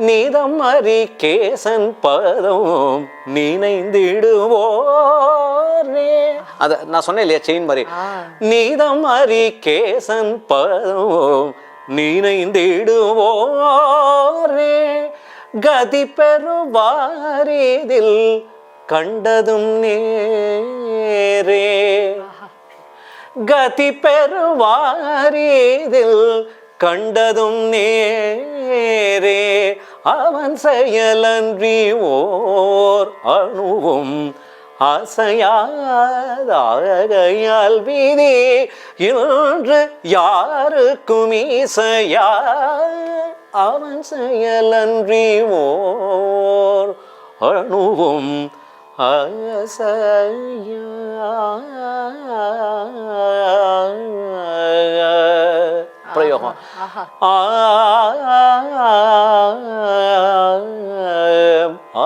நீதம் அறி கேசன் பதம் நினைந்திடுவோரே. அத நான் சொன்னேன் இல்லையா செயின் மாதிரி. நீதம் அறி கேசன் பதம் நினைந்திடுவோரே. கதி பெறுவாரிதில் கண்டதும் நேரே. கதி பெறுவாரிதில் கண்டதும் நேரே. அவன் செயலன்றி ஓர் அணுவும் அசையாதாகையால் விதி இன்று யாருக்கும் இசையா? அவன் செயலன்றி ஓர் அணுவும் பிரயோகம். ஆஹா ஆ